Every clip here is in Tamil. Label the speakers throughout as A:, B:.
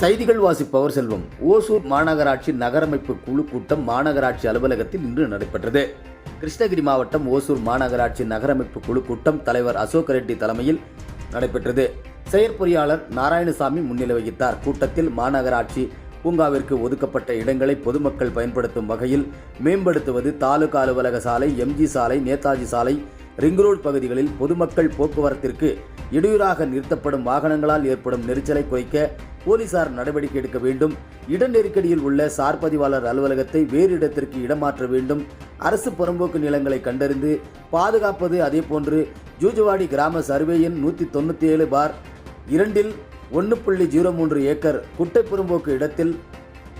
A: செய்திகள் வாசிப்பவர் செல்வம். ஓசூர் மாநகராட்சி நகரமைப்பு குழு கூட்டம் மாநகராட்சி அலுவலகத்தில் இன்று நடைபெற்றது. கிருஷ்ணகிரி மாவட்டம் ஓசூர் மாநகராட்சி நகரமைப்பு குழு கூட்டம் தலைவர் அசோக் ரெட்டி தலைமையில் நடைபெற்றது. செயற்பொறியாளர் நாராயணசாமி முன்னிலை வகித்தார். கூட்டத்தில் மாநகராட்சி பூங்காவிற்கு ஒதுக்கப்பட்ட இடங்களை பொதுமக்கள் பயன்படுத்தும் வகையில் மேம்படுத்துவது தாலுகா அலுவலக சாலை எம்ஜி சாலை நேதாஜி சாலை ரிங் ரோடு பகுதிகளில் பொதுமக்கள் போக்குவரத்திற்கு இடையூறாக நிறுத்தப்படும் வாகனங்களால் ஏற்படும் நெரிச்சலை குறைக்க போலீசார் நடவடிக்கை எடுக்க வேண்டும். இட நெருக்கடியில் உள்ள சார் பதிவாளர் அலுவலகத்தை வேறு இடத்திற்கு இடமாற்ற வேண்டும். அரசு புறம்போக்கு நிலங்களை கண்டறிந்து பாதுகாப்பது அதேபோன்று ஜூஜுவாடி கிராம சர்வே எண் நூற்றி தொண்ணூற்றி ஏழு பார் இரண்டில் ஒன்று புள்ளி ஜீரோ மூன்று ஏக்கர் குட்டை புறம்போக்கு இடத்தில்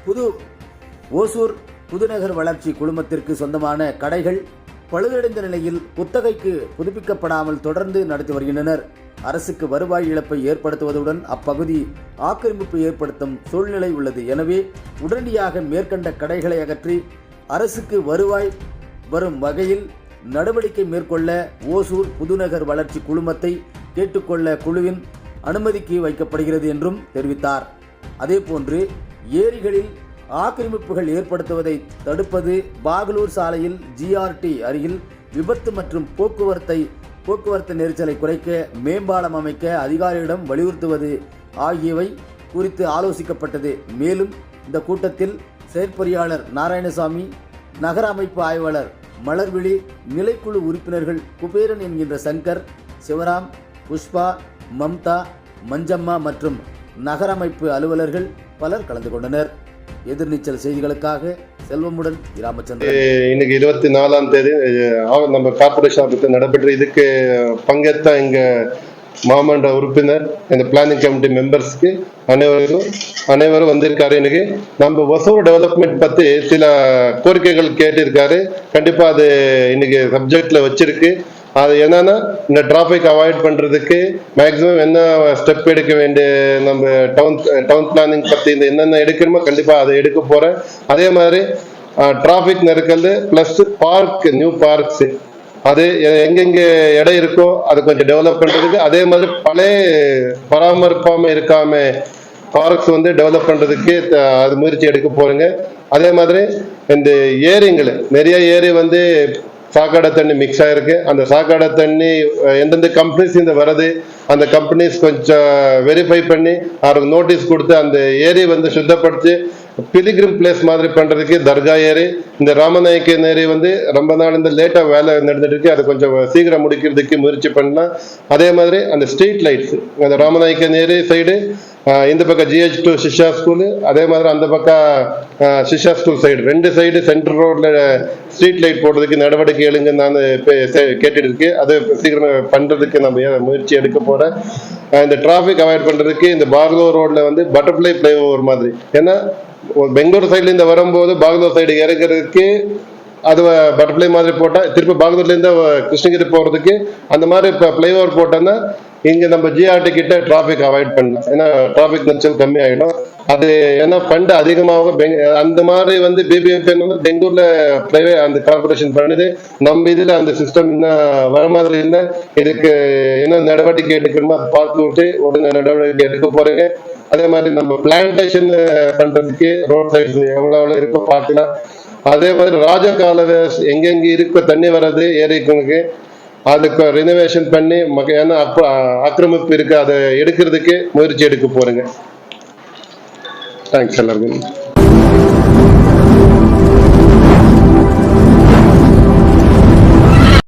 A: புது ஓசூர் புதுநகர் வளர்ச்சி குழுமத்திற்கு சொந்தமான கடைகள் பழுதடைந்த நிலையில் குத்தகைக்கு புதுப்பிக்கப்படாமல் தொடர்ந்து நடத்தி வருகின்றனர். அரசுக்கு வருவாய் இழப்பை ஏற்படுத்துவதுடன் அப்பகுதி ஆக்கிரமிப்பு ஏற்படுத்தும் சூழ்நிலை உள்ளது. எனவே உடனடியாக மேற்கண்ட கடைகளை அகற்றி அரசுக்கு வருவாய் வரும் வகையில் நடவடிக்கை மேற்கொள்ள ஓசூர் புதுநகர் வளர்ச்சி குழுமத்தை கேட்டுக்கொள்ள குழுவின் அனுமதிக்கு வைக்கப்படுகிறது என்றும் தெரிவித்தார். அதேபோன்று ஏரிகளில் ஆக்கிரமிப்புகள் ஏற்படுத்துவதை தடுப்பது பாகலூர் சாலையில் ஜிஆர்டி அருகில் விபத்து மற்றும் போக்குவரத்தை போக்குவரத்து நெரிசலை குறைக்க மேம்பாலம் அமைக்க அதிகாரியிடம் வலியுறுத்துவது ஆகியவை குறித்து ஆலோசிக்கப்பட்டது. மேலும் இந்த கூட்டத்தில் செயற்பொறியாளர் நாராயணசாமி நகர அமைப்பு ஆய்வாளர் மலர்விழி நிலைக்குழு உறுப்பினர்கள் குபேரன் என்கின்ற சங்கர் சிவராம் புஷ்பா மம்தா மஞ்சம்மா மற்றும் நகர அமைப்பு அலுவலர்கள் பலர் கலந்து கொண்டனர். எதிர்நீச்சல் செய்திகளுக்காக செல்வமுடன் ராமச்சந்திரன்
B: இன்னைக்கு இருபத்தி நாலாம் தேதி நம்ம கார்பரேஷன் ஆஃபீஸில் நடைபெற்ற இதுக்கு பங்கேற்ற எங்க மாமன்ற உறுப்பினர் இந்த பிளானிங் கமிட்டி மெம்பர்ஸ்க்கு அனைவருக்கும் அனைவரும் வந்திருக்காரு. இன்னைக்கு நம்ம ஒசூர் டெவலப்மெண்ட் பத்தி சில கோரிக்கைகள் கேட்டிருக்காரு. கண்டிப்பா அது இன்னைக்கு சப்ஜெக்ட்ல வச்சிருக்கு. அது என்னன்னா இந்த டிராஃபிக் அவாய்ட் பண்றதுக்கு மேக்ஸிமம் என்ன ஸ்டெப் எடுக்க வேண்டிய நம்ம டவுன் டவுன் பிளானிங் பத்தி இந்த என்னென்ன எடுக்கணுமோ கண்டிப்பா அதை எடுக்க போறேன். அதே மாதிரி டிராஃபிக் நெருக்கல் பிளஸ் பார்க் நியூ பார்க்ஸ் அது எங்கெங்கே எங்கெங்க இடம் இருக்கோ அது கொஞ்சம் டெவலப் பண்றதுக்கு. அதே மாதிரி பழைய பராமரிப்பாம இருக்காம பார்க்ஸ் வந்து டெவலப் பண்றதுக்கு அது முயற்சி எடுக்க போறேங்க. அதே மாதிரி இந்த ஏரிங்களை நிறைய ஏரி வந்து சாக்கடை தண்ணி மிக்ஸ் ஆயிருக்கு. அந்த சாக்கடை தண்ணி எந்தெந்த கம்பெனிஸ் இந்த வருது அந்த கம்பெனிஸ் கொஞ்சம் வெரிஃபை பண்ணி அவருக்கு நோட்டீஸ் கொடுத்து அந்த ஏரி வந்து சுத்தப்படுத்தி பிலிகிரிம் பிளேஸ் மாதிரி பண்ணுறதுக்கு தர்கா ஏரி இந்த ராமநாயக்கன் ஏரி வந்து ரொம்ப நாள் இந்த லேட்டாக வேலை நடந்துட்டு இருக்கு. அது கொஞ்சம் சீக்கிரம் முடிக்கிறதுக்கு முயற்சி பண்ணலாம். அதே மாதிரி அந்த ஸ்ட்ரீட் லைட்ஸ் அந்த ராமநாயக்கன் ஏரி சைடு இந்த பக்கம் ஜிஹெச் டூ சிஷா ஸ்கூலு அதே மாதிரி அந்த பக்கம் சிஷா ஸ்கூல் சைடு ரெண்டு சைடு சென்ட்ரல் ரோடில் ஸ்ட்ரீட் லைட் போடுறதுக்கு நடவடிக்கை எடுங்க நான் கேட்டுட்டு இருக்கு அது சீக்கிரம் பண்ணுறதுக்கு நம்ம முயற்சி எடுக்க போகிறேன் இந்த டிராஃபிக் அவாய்ட் பண்ணுறதுக்கு இந்த பாகலூர் ரோடில் வந்து பட்டர்ஃப்ளை ஃப்ளைஓவர் மாதிரி. ஏன்னா பெங்களூர் சைட்லேருந்து வரும்போது பாகலூர் சைடு இறங்குறதுக்கு அது பட்டர்ஃப்ளை மாதிரி போட்டால் திருப்பி பாகதூர்லேருந்து கிருஷ்ணகிரி போகிறதுக்கு அந்த மாதிரி இப்போ ஃப்ளைஓவர் போட்டோன்னா இங்க நம்ம ஜிஆர்டி கிட்ட டிராஃபிக் அவாய்ட் பண்ணலாம். ஏன்னா டிராஃபிக் நெரிசல் கம்மி ஆயிடும் அது ஏன்னா ஃபண்ட் அதிகமாகும் அந்த மாதிரி வந்து பிபிஎஃப் வந்து பெங்களூர்ல பிரைவேட் அந்த கார்பரேஷன் பண்ணுது. நம்ம இதுல அந்த சிஸ்டம் இன்னும் வர மாதிரி இல்லை. இதுக்கு என்ன நடவடிக்கை எடுக்கணுமோ அதை பார்த்து விட்டு உடனே நடவடிக்கை எடுக்க போறேங்க. அதே மாதிரி நம்ம பிளான்டேஷன் பண்றதுக்கு ரோட் சைடு எவ்வளவு எவ்வளவு இருக்கோ பார்க்கலாம். அதே மாதிரி ராஜ காலவே எங்கெங்க இருக்க தண்ணி வர்றது ஏரிக்கு அதுக்கு ரினோவேஷன் பண்ணி மகையான ஆக்கிரமிப்பு இருக்கு. அதை எடுக்கிறதுக்கு முயற்சி எடுக்க போறேங்க. தேங்க்ஸ் எல்லாருக்கும்.